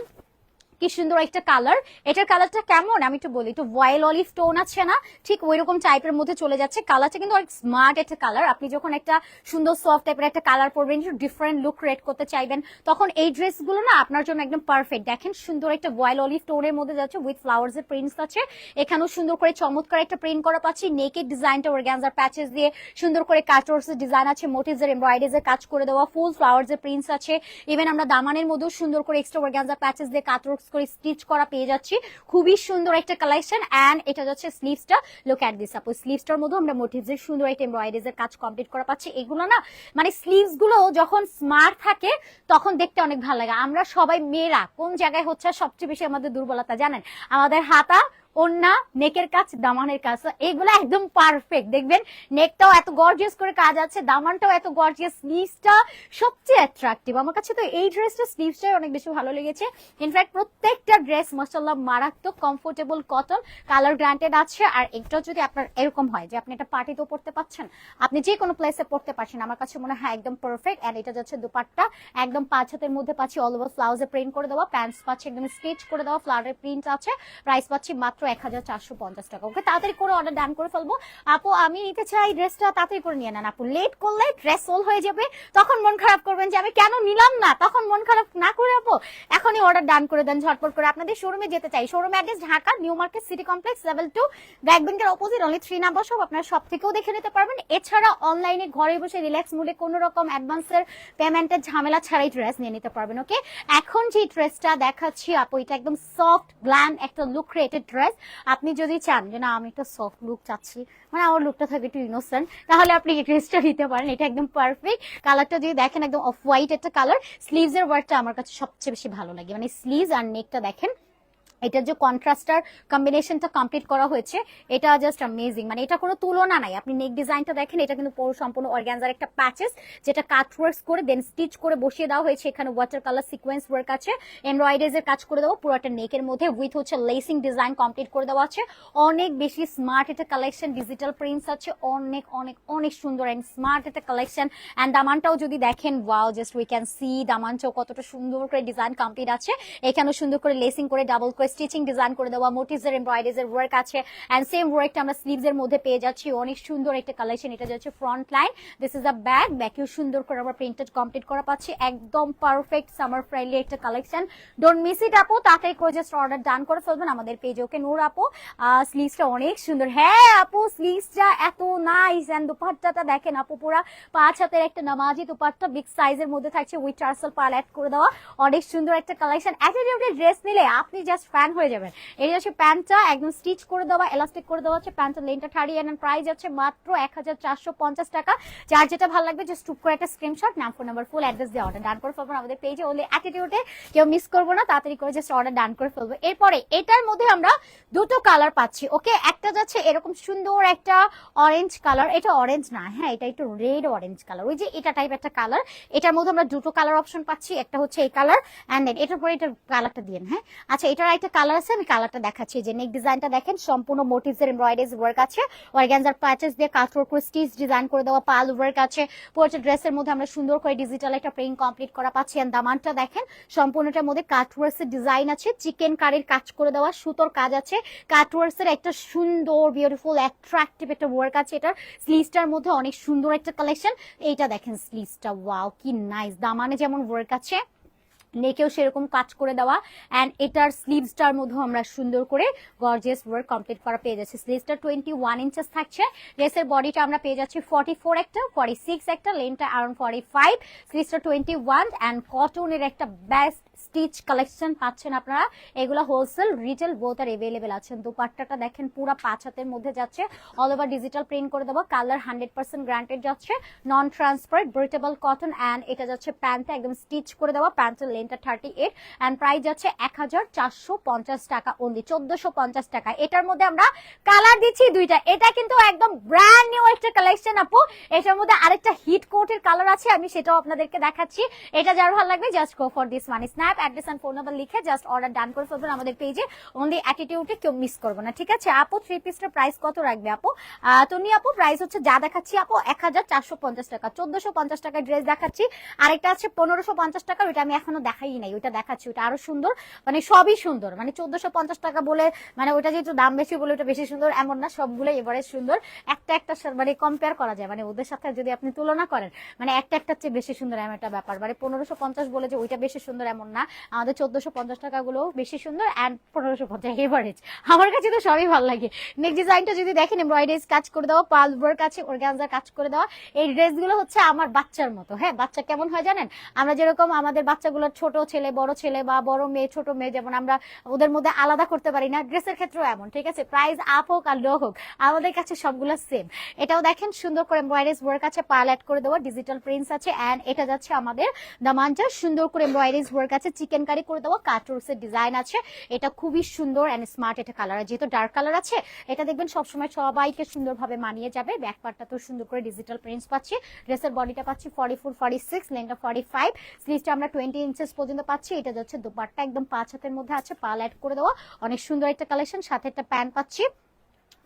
কি সুন্দর একটা কালার এটার কালারটা কেমন? আমি একটু বলি, একটু ভয়েল অলিভ টোন আছে না? ঠিক ওই রকম টাইপের মধ্যে চলে যাচ্ছে। কালারটা কিন্তু অনেক স্মার্ট একটা কালার আপনি যখন একটা সুন্দর সফট টাইপের একটা কালার পরবেন, একটু ডিফারেন্ট লুক ক্রিয়েট করতে চাইবেন, তখন এই ড্রেসগুলো না আপনার জন্য একদম পারফেক্ট দেখেন সুন্দর একটা ওয়াইল অলিভ টোনের মধ্যে যাচ্ছে উইথ ফ্লাওয়ার্স এর প্রিন্টস আছে। এখানেও সুন্দর করে চমৎকার একটা প্রিন্ট করা পাচ্ছি। নেকের ডিজাইনটা অর্গ্যানজার প্যাচেস দিয়ে সুন্দর করে কাটওয়ার্স এর ডিজাইন আছে মোটিভস এর এমব্রয়ডারিজ এর কাজ করে দেওয়া। ফুল ফ্লাওয়ার্স এর প্রিন্টস আছে। ইভেন আমরা দামানের মধ্যেও সুন্দর করে এক্সট্রা অর্গ্যানজার প্যাচেস দিয়ে কাটওয়ার্কস করে স্টিচ করা পেয়ে যাচ্ছি। খুবই সুন্দর একটা কালেকশন অ্যান্ড এটা যাচ্ছে স্লিভসটা লুক অ্যাট দিস সাপোজ স্লিভসটার মধ্যে আমরা মোটিভসের সুন্দর একটা এমব্রয়ডারিজ এর কাজ কমপ্লিট করা পাচ্ছি। এগুলো না মানে স্লিভসগুলো যখন স্মার্ট থাকে, তখন দেখতে অনেক ভালো লাগে। আমরা সবাই মেয়েরা কোন জায়গায় হচ্ছে সবচেয়ে বেশি আমাদের দুর্বলতা জানেন? আমাদের হাতা ওন্না নেকের কাজ, দামানের কাজ। এগুলো একদম পারফেক্ট দেখবেন, নেকটাও এত গর্জিয়াস করে কাজ আছে, দামানটাও এত গর্জিয়াস স্লিভসটা সবচেয়ে অ্যাট্রাকটিভ আমার কাছে তো এই ড্রেসটা স্লিভসটাই অনেক বেশি ভালো লেগেছে। ইনফ্যাক্ট প্রত্যেকটা ড্রেস মাসাল্লাহ মারাত্মক কমফোর্টেবল কটন কালার গ্রান্টেড আছে। আর এটাও যদি আপনার এরকম হয় যে আপনি এটা পার্টিতেও পড়তে পাচ্ছেন, আপনি যে কোনো প্লেসে পড়তে পারছেন, আমার কাছে মনে হয় একদম পারফেক্ট অ্যান্ড এটা যাচ্ছে দুপাট্টা, একদম পাঁচ হাতের মধ্যে পাচ্ছি অল ওভার ফ্লাউজে প্রিন্ট করে দেওয়া প্যান্টস পাচ্ছি একদম স্টিচ করে দেওয়া ফ্লাওয়ারের প্রিন্ট আছে। প্রাইস পাচ্ছি মাত্র এক হাজার চারশো পঞ্চাশ টাকা। ওকে, তাড়াতাড়ি করে অর্ডার ডান করে ফেলব। আপু, আমি নিতে চাই ড্রেসটা তাড়াতাড়ি করে নিয়ে নেন আপু। লেট করলে ড্রেস সোল হয়ে যাবে, তখন মন খারাপ করবেন যে আমি কেন নিলাম না? তখন মন খারাপ না করে আপু, এখনই অর্ডার ডান করে দেন, ঝটপট করে। আপনাদের শোরুমে যেতে চাই। Showroom address Dhaka new market city complex level two back ব্যাংকের অপোজিট অনলি থ্রি নাম্বার সব আপনারা সব থেকেও দেখে নিতে পারবেন। এছাড়া অনলাইনে ঘরে বসে রিল্যাক্স মুডে কোনো রকম অ্যাডভান্সের পেমেন্টের ঝামেলা ছাড়াই ড্রেস নিয়ে নিতে পারবেন ওকে এখন যে ড্রেসটা দেখাচ্ছি আপু, এটা একদম সফট গ্ল্যাম একটা লুক ক্রিয়েটেড ড্রেস আপনি যদি চান যে, না, আমি একটা সফট লুক চাচ্ছি মানে আমার লুকটা থাকে একটু ইনোসেন্ট তাহলে আপনি এই ড্রেসটা নিতে পারেন। এটা একদম পারফেক্ট কালারটা যদি দেখেন, একদম অফ হোয়াইট একটা কালার স্লিভস এর ওয়ার্কটা আমার কাছে সবচেয়ে বেশি ভালো লাগে। মানে স্লিভস আর নেকটা দেখেন এটার যে কন্ট্রাস্টার কম্বিনেশনটা কমপ্লিট করা হয়েছে, এটা জাস্ট অ্যামেজিং মানে এটা কোনো তুলনা নাই। আপনি নেক ডিজাইনটা দেখেন, এটা কিন্তু পুরো সম্পূর্ণ অর্গ্যানজার একটা প্যাচেস যেটা কাটওয়ার্কস করে দেন স্টিচ করে বসিয়ে দেওয়া হয়েছে। এখানে ওয়াটার কালার সিকোয়েন্স ওয়ার্ক আছে। এমব্রয়ডারিজ এর কাজ করে দেওয়া পুরোটা নেকের মধ্যে উইথ হচ্ছে লেসিং ডিজাইন কমপ্লিট করে দেওয়া আছে। অনেক বেশি স্মার্ট এটা কালেকশন ডিজিটাল প্রিন্টস আছে। অনেক অনেক অনেক সুন্দর এন্ড স্মার্ট এটা কালেকশন এন্ড দামানটাও যদি দেখেন wow just we can see দামানটাও কতটা সুন্দর করে ডিজাইন কমপ্লিট আছে। এখানেও সুন্দর করে লেসিং করে ডাবল করে স্টিচিং ডিজাইন করে দেওয়া মোটিভস এর এমব্রয়ডারিজ এর ওয়ার্ক আছে এন্ড সেম ওয়ার্কটা আমরা স্লিভস এর মধ্যে পেয়ে যাচ্ছি। অনেক সুন্দর একটা কালেকশন এটা যাচ্ছে front line this is a bag ব্যাকেও সুন্দর করে আমরা প্রিন্টেড কমপ্লিট করা পাচ্ছি। একদম পারফেক্ট সামার ফ্রেন্ডলি একটা কালেকশন ডোন্ট মিস ইট আপু, তাড়াতাড়ি করে জাস্ট অর্ডার ডান করে ফেলবেন আমাদের পেজে ওকে নূর আপু? স্লিভসটা অনেক সুন্দর। হ্যাঁ আপু স্লিভসটা এত নাইস এন্ড দুপাট্টাটা দেখেন আপু পুরা, পাঁচ হাতের একটা নামাজি দুপাট্টা বিগ সাইজের মধ্যে থাকছে উইথ টার্সেল পাল অ্যাড করে দেওয়া। অনেক সুন্দর একটা কালেকশন অ্যাটিটিউডের ড্রেস নিলে আপনি জাস্ট ফ্যান হয়ে যাবেন এটা হচ্ছে প্যান্টটা, একদম স্টিচ করে দেওয়া এলাস্টিক করে দেওয়া হচ্ছে প্যান্টের লেনটা থার্টি এন্ড প্রাইস আছে মাত্র এক হাজার চারশো পঞ্চাশ টাকা। যার যেটা ভালো লাগবে জাস্ট টুক করে একটা স্ক্রিনশট নাম ফোন নাম্বার ফুল অ্যাড্রেস দিয়ে অর্ডার ডান করে ফেলবেন। আমাদের পেজে ওনলি অ্যাটিটিউডে কেউ মিস করব না, তাড়াতাড়ি করে জাস্ট অর্ডার ডান করে ফেলব। এরপরে, এটার মধ্যে আমরা দুটো কালার পাচ্ছি ওকে একটা যাচ্ছে এরকম সুন্দর একটা অরেঞ্জ কালার এটা অরেঞ্জ না হ্যাঁ এটা একটু রেড অরেঞ্জ কালার ওই যে এটা টাইপ একটা কালার এটার মধ্যে আমরা দুটো কালার অপশন পাচ্ছি, একটা হচ্ছে এই কালার অ্যান্ড দেন এটার পরে এটার কালারটা দিয়ে হ্যাঁ? আচ্ছা এটার একটা কালার আছে, আমি কালারটা দেখাচ্ছি। যে নেক ডিজাইনটা দেখেন, সম্পূর্ণ মোটিভস এর এমব্রয়ডারিজ ওয়ার্ক আছে। অর্গানজার প্যাচেস দিয়ে কাটওয়ার্ক করে স্টিচ ডিজাইন করে দেওয়া পাল ওয়ার্ক আছে। পুরোটা ড্রেসের মধ্যে আমরা সুন্দর করে ডিজিটাল একটা প্রিন্ট কমপ্লিট করা পাচ্ছি। এন্ড দামানটা দেখেন, সম্পূর্ণটার মধ্যে কাটওয়ার্কস এর ডিজাইন আছে। চিকেন কারির কাজ করে দেওয়া, সুতোর কাজ আছে। কাটওয়ার্কস এর একটা সুন্দর বিউটিফুল অ্যাট্রাকটিভ একটা ওয়ার্ক আছে এটার। স্লিভসটার মধ্যে অনেক সুন্দর একটা কালেকশন এইটা দেখেন স্লিভসটা ওয়াও কি নাইস দামানে যেমন ওয়ার্ক আছে। নেকেও সেরকম কাজ করে দেওয়া। অ্যান্ড এটার স্লিভসটার মধ্যেও আমরা সুন্দর করে গর্জিয়াস ওয়ার্ক কমপ্লিট করা পেয়ে যাচ্ছি। স্লিভসটা টোয়েন্টি ওয়ান ইঞ্চেস থাকছে ড্রেসের বডিটা আমরা পেয়ে যাচ্ছি ফর্টি ফোর একটা ফর্টি সিক্স একটা লেনটা অ্যারাউন্ড ফর্টি ফাইভ স্লিভসটা টোয়েন্টি ওয়ান অ্যান্ড কটনের একটা বেস্ট স্টিচ কালেকশন পাচ্ছেন আপনারা। এগুলো wholesale, retail both are available আছেন। দুপাট্টাটা দেখেন, পুরো পাঁচ হাতের মধ্যে যাচ্ছে। অল ওভার ডিজিটাল প্রিন্ট করে দেবো। কালার হান্ড্রেড পার্সেন্ট গ্রান্টেড যাচ্ছে। Non transparent breathable cotton and এটা যাচ্ছে প্যান্টটা একদম স্টিচ করে দেওয়া প্যান্টের লেনটা থার্টি এইট অ্যান্ড প্রাইস যাচ্ছে এক হাজার চারশো পঞ্চাশ টাকা অনলি চোদ্দশো পঞ্চাশ টাকা। এটার মধ্যে আমরা কালার দিচ্ছি দুইটা। এটা কিন্তু একদম ব্র্যান্ড নিউ একটা কালেকশন আপু। এটার মধ্যে আরেকটা হিট কোটের কালার আছে, আমি সেটাও আপনাদেরকে দেখাচ্ছি। এটা যার ভালো লাগবে just go for this money snap address and phone number লিখে জাস্ট অর্ডার ডান করে ফেলবেন আমাদের পেজে অনলি অ্যাটিটিউডে কেউ মিস করব না ঠিক আছে? আপু থ্রি পিসটার প্রাইস কত রাখবে আপু? আহ, তো নিয়ে আপু প্রাইস হচ্ছে যা দেখাচ্ছি আপু এক হাজার চারশো পঞ্চাশ টাকা। চোদ্দশো পঞ্চাশ টাকার ড্রেস দেখাচ্ছি। আরেকটা আছে পনেরোশো পঞ্চাশ টাকা ওইটা আমি এখনও দেখাই নাই। ওইটা দেখাচ্ছি ওটা আরও সুন্দর। মানে সবই সুন্দর। মানে চোদ্দশো পঞ্চাশ টাকা বলে মানে ওটা যেহেতু দাম বেশি বলে ওটা বেশি সুন্দর এমন না সবগুলো এবারে সুন্দর। একটা একটা মানে কম্পেয়ার করা যায়। মানে ওদের সাথে যদি আপনি তুলনা করেন মানে একটা একটা চেয়ে বেশি সুন্দর এমন একটা ব্যাপার। মানে পনেরোশো পঞ্চাশ বলে যে ওইটা বেশি সুন্দর এমন না। আমাদের চোদ্দশো পঞ্চাশ টাকাগুলো বেশি সুন্দর অ্যান্ড পনেরোশো পঞ্চাশ এভারেজ আমার কাছে তো সবই ভালো লাগে। নেক্সট ডিজাইনটা যদি দেখেন এমব্রয়ডারিজ কাজ করে দেওয়া পাল ওয়ার্ক আছে অর্গানজার কাজ করে দেওয়া, এই ড্রেসগুলো হচ্ছে আমার বাচ্চার মতো। হ্যাঁ বাচ্চা কেমন হয় জানেন? আমরা যেরকম আমাদের বাচ্চাগুলোর ছোট ছেলে, বড় ছেলে বা বড় মেয়ে, ছোট মেয়ে, যেমন আমরা ওদের মধ্যে আলাদা করতে পারি না, ড্রেসের ক্ষেত্রেও এমন, ঠিক আছে? প্রাইস আপ হোক আর লো হোক, আমাদের কাছে সবগুলো সেম এটাও দেখেন, সুন্দর করে এমব্রয়ডারিজ ওয়ার্ক আছে পাল অ্যাড করে দেওয়া ডিজিটাল প্রিন্টস আছে অ্যান্ড এটা যাচ্ছে আমাদের দামানটা সুন্দর করে এমব্রয়ডারিজ ওয়ার্ক আছে চিকেন কারি করে দেওয়া কাটরসের ডিজাইন আছে। এটা খুবই সুন্দর অ্যান্ড স্মার্ট এটা কালার যেহেতু ডার্ক কালার আছে, এটা দেখবেন সবসময় সবাইকে সুন্দরভাবে মানিয়ে যাবে। ব্যাক পার্টটা তো সুন্দর করে ডিজিটাল প্রিন্টস পাচ্ছি। ড্রেসের বডিটা পাচ্ছি ফর্টি ফোর ফর্টি সিক্স লেনটা ফর্টি ফাইভ স্লিভটা আমরা টোয়েন্টি ইঞ্চেস পর্যন্ত পাচ্ছি। এটা যাচ্ছে দুপাট্টা একদম পাঁচ হাতের মধ্যে আছে, পাল অ্যাড করে দেওয়া অনেক সুন্দর একটা কালেকশন সাথে একটা প্যান্ট পাচ্ছি।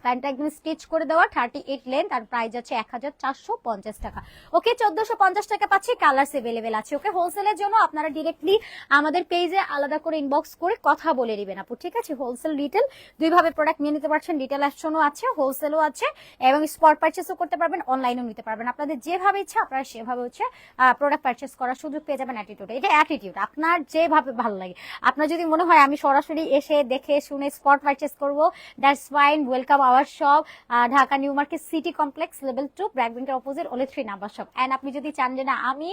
প্যান্টটা একদম স্টিচ করে দেওয়া থার্টি এইট লেন্থ আর প্রাইস আছে এক হাজার চারশো পঞ্চাশ টাকা। ওকে চোদ্দশো পঞ্চাশ টাকা পাচ্ছি কালার্স এভেলেবেল আছে। ওকে হোলসেলের জন্য আপনারা ডিরেক্টলি আমাদের পেজে আলাদা করে ইনবক্স করে কথা বলে নেবেন আপু, ঠিক আছে? হোলসেল রিটেল দুইভাবে প্রোডাক্ট নিয়ে নিতে পারছেন রিটেল অ্যাকশনও আছে হোলসেলও আছে, এবং স্পট পারচেসও করতে পারবেন অনলাইনেও নিতে পারবেন। আপনাদের যেভাবে ইচ্ছা, আপনারা সেভাবে হচ্ছে প্রোডাক্ট পারচেস করার সুযোগ পেয়ে যাবেন অ্যাটিটিউড এটা অ্যাটিটিউড আপনার যেভাবে ভালো লাগে। আপনার যদি মনে হয়, আমি সরাসরি এসে দেখে, শুনে স্পট পারচেস করব that's fine welcome our shop Dhaka new market city complex, level two, BRAC opposite ওলে থ্রি নাম্বার শপ অ্যান্ড আপনি যদি চান যে না, আমি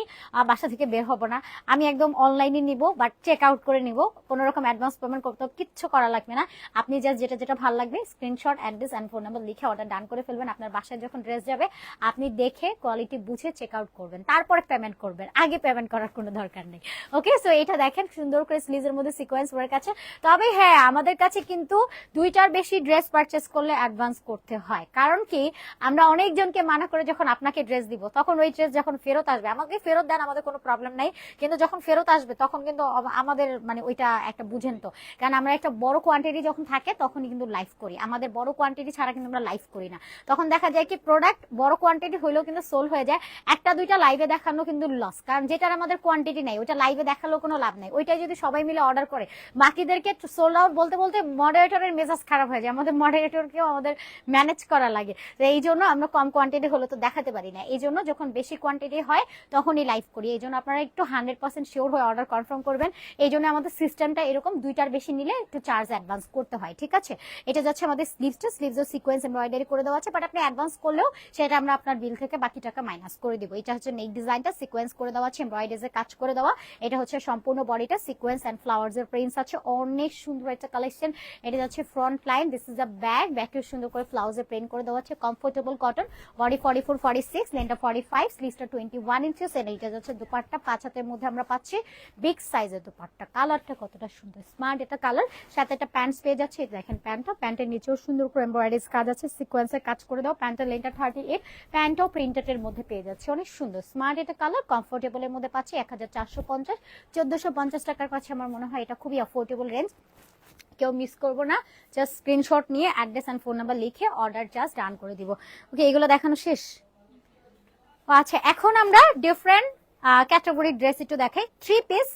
বাসা থেকে বের হব না, আমি একদম অনলাইনে নিব বা চেক আউট করে নিব, কোনো রকম অ্যাডভান্স পেমেন্ট করতে কিচ্ছু করা লাগবে না। আপনি জাস্ট যেটা যেটা ভালো লাগবে screenshot address and phone number লিখে অর্ডার ডান করে ফেলবেন, আপনার বাসায় যখন ড্রেস যাবে, আপনি দেখে কোয়ালিটি বুঝে চেক আউট করবেন, তারপরে পেমেন্ট করবেন। আগে পেমেন্ট করার কোনো দরকার নেই। ওকে সো এটা দেখেন, সুন্দর করে স্লিজের মধ্যে সিকোয়েন্স ওয়ার্ক আছে। তবে হ্যাঁ আমাদের কাছে কিন্তু দুইটার বেশি ড্রেস পারচেস করলে অ্যাডভান্স করতে হয়। কারণ কি, আমরা অনেকজনকে মানা করে যখন আপনাকে ড্রেস দিব, তখন ওই ড্রেস যখন ফেরত আসবে, আমাকে ফেরত দেন, আমাদের কোনো প্রবলেম নাই। কিন্তু যখন ফেরত আসবে, তখন কিন্তু আমাদের মানে ওইটা একটা বুঝেন তো। কারণ আমরা একটা বড় কোয়ান্টিটি যখন থাকে, তখনই কিন্তু লাইভ করি। আমাদের বড় কোয়ান্টিটি ছাড়া কিন্তু আমরা লাইভ করি না। তখন দেখা যায় কি প্রোডাক্ট বড় কোয়ান্টিটি হইলেও কিন্তু সোল হয়ে যায়। একটা, দুইটা লাইভে দেখানো কিন্তু লস কারণ যেটার আমাদের কোয়ান্টিটি নেই, ওইটা লাইভে দেখালেও কোনো লাভ নেই। ওইটা যদি সবাই মিলে অর্ডার করে, বাকিদেরকে সোল আউট বলতে বলতে মডারেটরের মেজাজ খারাপ হয়ে যায়। আমাদের মডারেটরকেও আমাদের ম্যানেজ করা লাগে। এই জন্য আমরা কম কোয়ান্টিটি হলে তো দেখাতে পারি না। এই জন্য যখন বেশি কোয়ান্টিটি হয়, তখনই লাইভ করি। এই জন্য আপনারা একটু হান্ড্রেড পার্সেন্ট শিওর হয়ে অর্ডার কনফার্ম করবেন। এই জন্য আমাদের সিস্টেমটা এরকম দুইটার বেশি নিলে একটু চার্জ অ্যাডভান্স করতে হয়, ঠিক আছে? এটা যাচ্ছে আমাদের স্লিভসটা স্লিভসের সিকোয়েন্স এমব্রয়ডারি করে দেওয়া আছে বাট আপনি অ্যাডভান্স করলেও সেটা আমরা আপনার বিল থেকে বাকি টাকা মাইনাস করে দিব। এটা হচ্ছে নেক ডিজাইনটা সিকোয়েন্স করে দেওয়া আছে এমব্রয়ডারিজের কাজ করে দেওয়া। এটা হচ্ছে সম্পূর্ণ বডিটা সিকোয়েন্স অ্যান্ড ফ্লাওয়ার্স এর প্রিন্টস আছে। অনেক সুন্দর একটা কালেকশন এটা যাচ্ছে front line this is a bag ব্যাগকে সুন্দর করে ফ্লাউজ প্রিন্ট করে দেওয়া আছে। Comfortable cotton body forty four forty six লেনটা forty five স্লিভসটা টোয়েন্টি ওয়ান ইঞ্চেস এটা যাচ্ছে দুপাট্টা। পাঁচ হাতের মধ্যে আমরা পাচ্ছি বিগ সাইজের দুপাট্টা। কালারটা কতটা সুন্দর স্মার্ট এটা কালার সাথে একটা প্যান্টস পেয়ে যাচ্ছে। দেখেন প্যান্টটা প্যান্টের নিচেও সুন্দর করে এমব্রয়ডারিজ কাজ আছে। সিকোয়েন্সের কাজ করে দাও। প্যান্টের লেনটা থার্টি এইট প্যান্টও প্রিন্টেড এর মধ্যে পেয়ে যাচ্ছে। অনেক সুন্দর স্মার্ট এটা কালার কমফোর্টেবলের মধ্যে পাচ্ছি এক হাজার চারশো পঞ্চাশ। চোদ্দশো পঞ্চাশ টাকার কাছে আমার মনে হয় এটা খুবই অ্যাফোর্ডেবল রেঞ্জ কেউ মিস করব না। জাস্ট স্ক্রিনশট নিয়ে অ্যাড্রেস অ্যান্ড ফোন নাম্বার লিখে অর্ডার জাস্ট ডান করে দিব। ওকে এগুলো দেখানো শেষ? আচ্ছা এখন আমরা ডিফারেন্ট ক্যাটাগরি ড্রেস একটু দেখাই। থ্রি পিস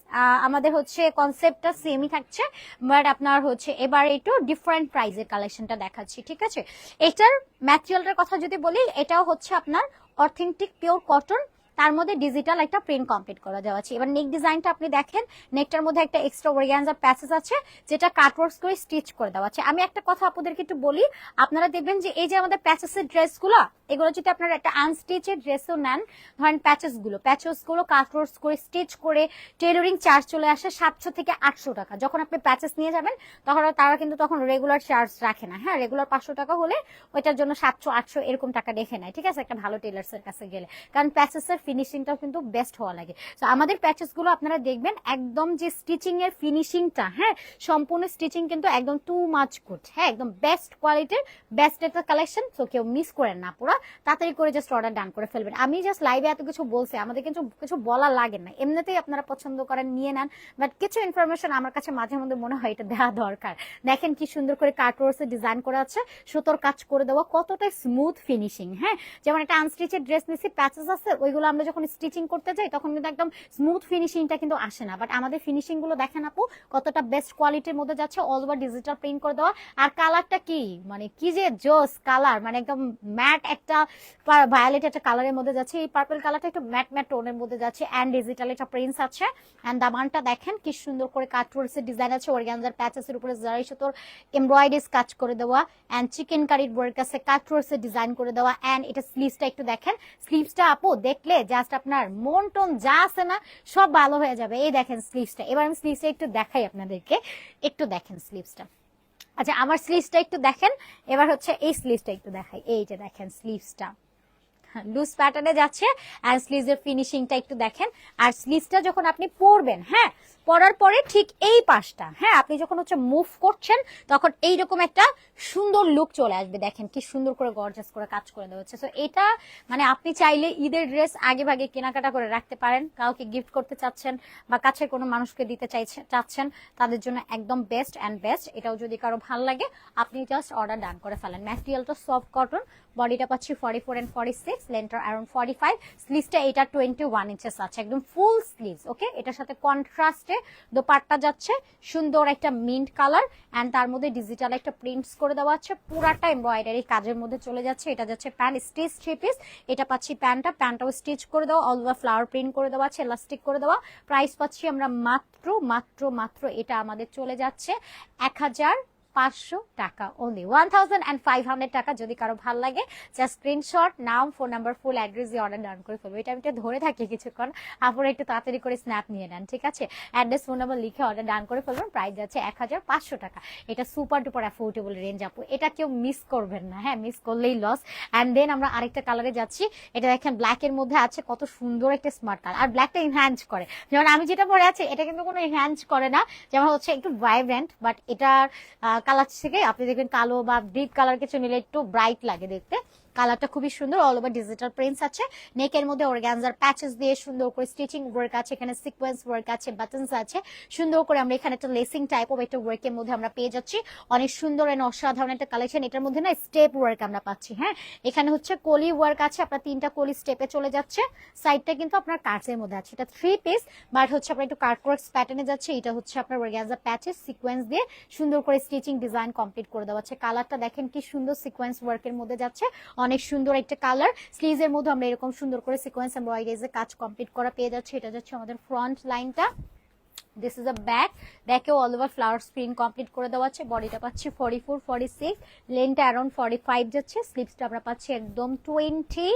আমাদের হচ্ছে কনসেপ্টটা সেমই থাকছে বাট আপনার হচ্ছে এবার একটু ডিফারেন্ট প্রাইজের কালেকশনটা দেখাচ্ছি, ঠিক আছে? এটার ম্যাটেরিয়ালটার কথা যদি বলি, এটাও হচ্ছে আপনার অথেন্টিক পিওর কটন তার মধ্যে ডিজিটাল একটা প্রিন্ট কমপ্লিট করা দেওয়া আছে। এবার নেক ডিজাইনটা আপনি দেখেন নেকটার মধ্যে একটা এক্সট্রা ওরিগানজার প্যাসেজ আছে, যেটা কাটওয়ার্কস করে স্টিচ করে দেওয়া আছে। আমি একটা কথা আপনাদেরকে একটু বলি, আপনারা দেখবেন যে এই যে আমাদের প্যাচেসের ড্রেসগুলো এগুলো যদি আপনারা একটা আনস্টিচের ড্রেসও নেন, ধরেন প্যাচেসগুলো প্যাচেসগুলো কাটওয়ার্কস করে স্টিচ করে টেলরিং চার্জ চলে আসে সাতশো থেকে আটশো টাকা। যখন আপনি প্যাচেস নিয়ে যাবেন, তখন তারা কিন্তু তখন রেগুলার চার্জ রাখে না। হ্যাঁ রেগুলার পাঁচশো টাকা হলে ওইটার জন্য সাতশো, আটশো এরকম টাকা রেখে নেয়। ঠিক আছে? একটা ভালো টেলার্স এর কাছে গেলে। কারণ প্যাচেসের ফিনিশিংটাও কিন্তু বেস্ট হওয়া লাগে। তো আমাদের প্যাচেসগুলো আপনারা দেখবেন, একদম যে স্টিচিং এর ফিনিশিংটা হ্যাঁ সম্পূর্ণ স্টিচিং কিন্তু একদম টু মাচ গুড হ্যাঁ একদম বেস্ট কোয়ালিটির বেস্ট একটা কালেকশন তো কেউ মিস করেন না পুরো। তাড়াতাড়ি করে জাস্ট অর্ডার ডান করে ফেলবেন। আমি জাস্ট লাইভে এত কিছু বলছি, আমাদের কিন্তু কিছু বলা লাগে না। এমনিতেই আপনারা পছন্দ করেন, নিয়ে নেন বাট কিছু ইনফরমেশন আমার কাছে মাঝে মধ্যে মনে হয় এটা দেওয়া দরকার। দেখেন কি সুন্দর করে কাটওয়ার্সে ডিজাইন করা আছে, সুতোর কাজ করে দেওয়া, কতটা স্মুথ ফিনিশিং হ্যাঁ? যেমন একটা আনস্টিচের ড্রেস নিচ্ছি প্যাচেস আছে, ওইগুলো আমরা যখন স্টিচিং করতে যাই, তখন কিন্তু একদম স্মুথ ফিনিশিংটা কিন্তু আসে না। বাট আমাদের ফিনিশিংগুলো দেখেন আপু, কতটা বেস্ট কোয়ালিটির মধ্যে যাচ্ছে অল ওভার ডিজিটাল প্রিন্ট করে দেওয়া। আর কালারটা কি? মানে কি যে জোস কালার মানে একদম ম্যাট একটা ভায়োলেট একটা কালারের মধ্যে যাচ্ছে। এই পার্পল কালারটা একটু ম্যাট ম্যাট টোনের মধ্যে যাচ্ছে। অ্যান্ড ডিজিটাল একটা প্রিন্স আছে। অ্যান্ড দামানটা দেখেন, কি সুন্দর করে কাটওয়ার্সের ডিজাইন আছে। অর্গানজার প্যাচেসের উপরে জারি সুতোর এমব্রয়ডারিজ কাজ করে দেওয়া। অ্যান্ড চিকেন কারির বোর্ডের কাছে কাটওয়ার্সের ডিজাইন করে দেওয়া। অ্যান্ড এটা স্লিভসটা একটু দেখেন। স্লিভসটা আপু, দেখলে জাস্ট আপনার মন টন যা আছে না, সব ভালো হয়ে যাবে। এই দেখেন স্লিভসটা এবার আমি স্লিভসটা একটু দেখাই আপনাদেরকে। একটু দেখেন স্লিভসটা আচ্ছা আমার স্লিভসটা একটু দেখেন। এবার হচ্ছে এই স্লিভসটা একটু দেখাই। এই যে দেখেন স্লিভসটা লুজ প্যাটার্নে যাচ্ছে আর স্লিভসের ফিনিশিংটা একটু দেখেন। আর স্লিভসটা যখন আপনি পরবেন হ্যাঁ পরার পরে ঠিক এই পাশটা হ্যাঁ আপনি যখন হচ্ছে মুভ করছেন, তখন এইরকম একটা সুন্দর লুক চলে আসবে। দেখেন কি সুন্দর করে গর্জাস করে কাজ করে দেওয়া হচ্ছে। তো এটা মানে আপনি চাইলে ঈদের ড্রেস আগে ভাগে কেনাকাটা করে রাখতে পারেন। কাউকে গিফট করতে চাচ্ছেন বা কাছের কোনো মানুষকে দিতে চাইছেন চাচ্ছেন, তাদের জন্য একদম বেস্ট অ্যান্ড বেস্ট এটাও যদি কারও ভালো লাগে, আপনি জাস্ট অর্ডার ডান করে ফেলেন। ম্যাটেরিয়ালটা সফট কটন বডিটা পাচ্ছি forty four and forty six লেন্টার around forty five স্লিভসটা এটা টোয়েন্টি ওয়ান ইঞ্চেস আছে, একদম ফুল স্লিভস ওকে এটার সাথে কন্ট্রাস্টে দোপাট্টা যাচ্ছে সুন্দর একটা মিন্ট কালার অ্যান্ড তার মধ্যে ডিজিটাল একটা প্রিন্টস করে দেওয়া আছে। পুরাটা এমব্রয়ডারি কাজের মধ্যে চলে যাচ্ছে। এটা যাচ্ছে প্যান্ট স্টিচ থ্রি পিস এটা পাচ্ছি প্যান্টটা প্যান্টটাও স্টিচ করে দেওয়া। অল ওভার ফ্লাওয়ার প্রিন্ট করে দেওয়া আছে এলাস্টিক করে দেওয়া। প্রাইস পাচ্ছি আমরা মাত্র মাত্র মাত্র এটা আমাদের চলে যাচ্ছে। এক হাজার পাঁচশো টাকা only one thousand and five hundred টাকা যদি কারও ভালো লাগে জাস্ট স্ক্রিনশট নাম ফোন নাম্বার ফুল অ্যাড্রেস দিয়ে অর্ডার ডান করে ফেলব। এটা আমি ধরে থাকি কিছুক্ষণ। আপনারা একটু তাড়াতাড়ি করে স্ন্যাপ নিয়ে নেন, ঠিক আছে? অ্যাড্রেস ফোন নাম্বার লিখে অর্ডার ডান করে ফেলবেন প্রাইস যাচ্ছে এক হাজার পাঁচশো টাকা। এটা সুপার ডুপার অ্যাফোর্ডেবল রেঞ্জ আপু। এটা কেউ মিস করবেন না হ্যাঁ? মিস করলেই লস অ্যান্ড দেন আমরা আরেকটা কালারে যাচ্ছি। এটা দেখেন ব্ল্যাক এর মধ্যে আছে, কত সুন্দর একটা স্মার্ট কালার আর ব্ল্যাকটা ইনহ্যান্স করে। যেমন আমি যেটা পরে আছি, এটা কিন্তু কোনো ইনহ্যান্স করে না। যেমন হচ্ছে একটু ভাইব্রেন্ট বাট এটার কালার থেকে আপনি দেখবেন কালো বা ডিপ কালার কিছু নিলে একটু ব্রাইট লাগে দেখতে। কালারটা খুবই সুন্দর অল ওভার ডিজিটাল প্রিন্টস আছে। নেকের মধ্যে অর্গানজার প্যাচেস দিয়ে সুন্দর করে স্টিচিং ওয়ার্ক আছে, এখানে সিকোয়েন্স ওয়ার্ক আছে বাটনস আছে। সুন্দর করে আমরা এখানে একটা লেসিং টাইপ অফ একটা ওয়ার্কের মধ্যে আমরা পেয়ে যাচ্ছি। অনেক সুন্দর এন্ড অসাধারণ একটা কালেকশন এটার মধ্যে না স্টেপ ওয়ার্ক আমরা পাচ্ছি হ্যাঁ? এখানে হচ্ছে কলি ওয়ার্ক আছে, আপনার তিনটা কলি স্টেপে চলে যাচ্ছে। সাইডটা কিন্তু আপনার কার্ডসের মধ্যে আছে, এটা থ্রি পিস বাট হচ্ছে আপনার একটু কার্ড ওয়ার্কস প্যাটার্নে যাচ্ছে, এটা হচ্ছে আপনার অর্গানজা প্যাচেস সিকোয়েন্স দিয়ে সুন্দর করে স্টিচিং ডিজাইন কমপ্লিট করে দেওয়া আছে। কালারটা দেখেন কি সুন্দর সিকোয়েন্স ওয়ার্কের মধ্যে যাচ্ছে। অনেক সুন্দর একটা কালার স্লিজ এর মধ্যে আমরা এরকম সুন্দর করে সিকোয়েন্স এমব্রয়ডারিজে কাজ কমপ্লিট করা পেয়ে যাচ্ছে। এটা যাচ্ছে আমাদের ফ্রন্ট লাইনটা this is a back ব্যাকেও all over flower screen complete করে দেওয়া আছে। বডিটা পাচ্ছি ফর্টি ফোর ফর্টি সিক্স লেনটা অ্যারাউন্ড ফর্টি ফাইভ যাচ্ছে। স্লিভসটা আমরা পাচ্ছি একদম টোয়েন্টি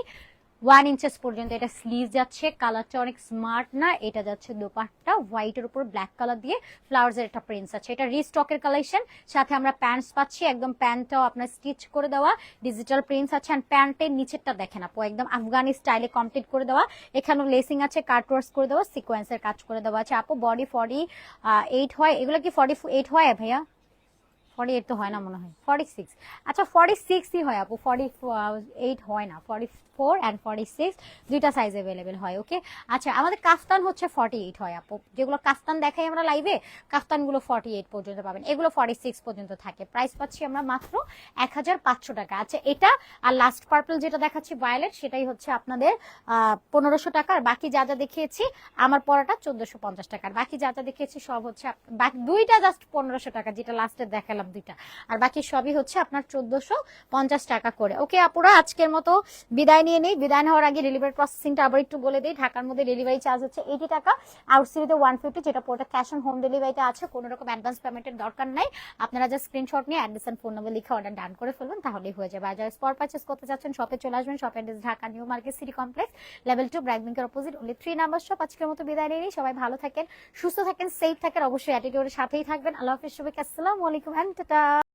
ওয়ান ইঞ্চেস পর্যন্ত এটা স্লিভ যাচ্ছে কালারটা অনেক স্মার্ট না, এটা যাচ্ছে দোপাট্টা হোয়াইটের উপর ব্ল্যাক কালার দিয়ে ফ্লাওয়ার্স এর একটা প্রিন্টস আছে। এটা রিস্টকের কালেকশন সাথে আমরা প্যান্টস পাচ্ছি, একদম প্যান্টটাও আপনার স্টিচ করে দেওয়া ডিজিটাল প্রিন্টস আছে অ্যান্ড প্যান্টের নিচেরটা দেখেন আপু, একদম আফগানি স্টাইলে কমপ্লিট করে দেওয়া। এখানেও লেসিং আছে কাটওয়ার্স করে দেওয়া সিকোয়েন্সের কাজ করে দেওয়া আছে। আপু বডি ফর্টি এইট হয়, এগুলো কি ফর্টি এইট হয় ভাইয়া? ফর্টি এইট তো হয় না মনে হয়। ফর্টি সিক্স আচ্ছা ফর্টি সিক্সই হয় আপু। ফর্টি এইট হয় না। Forty four and forty six দুইটা সাইজ অ্যাভেলেবেল হয় ওকে আচ্ছা আমাদের কাফতান হচ্ছে ফর্টি এইট হয় আপু। যেগুলো কাফতান দেখাই আমরা লাইভে কাফতানগুলো ফর্টি এইট পর্যন্ত পাবেন। এগুলো ফর্টি সিক্স পর্যন্ত থাকে। প্রাইস পাচ্ছি আমরা মাত্র এক হাজার পাঁচশো টাকা। আচ্ছা এটা আর লাস্ট পার্পল যেটা দেখাচ্ছি ভায়োলেট সেটাই হচ্ছে আপনাদের পনেরোশো টাকা আর বাকি যা যা দেখিয়েছি, আমার পড়াটা চোদ্দশো পঞ্চাশ টাকা আর বাকি যা যা দেখিয়েছি, সব হচ্ছে দুইটা জাস্ট পনেরোশো টাকা, যেটা লাস্টে দেখালাম দুইটা। আর বাকি সবই হচ্ছে আপনার চোদ্দশো পঞ্চাশ টাকা করে। ওকে, আপুরা, আজকের মতো বিদায় নিয়ে নেই। বিদায় নেওয়ার আগে ডেলিভারি প্রসেসিংটা আবার একটু বলে দিই। ঢাকার মধ্যে ডেলিভারি চার্জ হচ্ছে এইটি টাকা। আউটসিটিতে ওয়ান ফিফটি যেটা পুরোটা ক্যাশ অন হোম ডেলিভারিটা আছে। কোনো রকম অ্যাডভান্স পেমেন্টের দরকার নাই। আপনারা যা স্ক্রিনশট নিয়ে অ্যাড্রেস অ্যান্ড ফোন নম্বর লিখে অর্ডার ডান করে ফেলুন, তাহলেই হয়ে যাবে। আর যারা স্পট পারচেস করতে চাচ্ছেন শপে চলে আসবেন। Shop address Dhaka new market city complex level two BRAC ব্যাংকের opposite only three number shop আজকের মতো বিদায় নিয়ে নিই। সবাই ভালো থাকেন, সুস্থ থাকেন সেফ থাকেন। অবশ্যই অ্যাটিটিউডের সাথেই থাকবেন। আল্লাহ হাফিজ, সবাইকে আসসালামু আলাইকুম ta-da!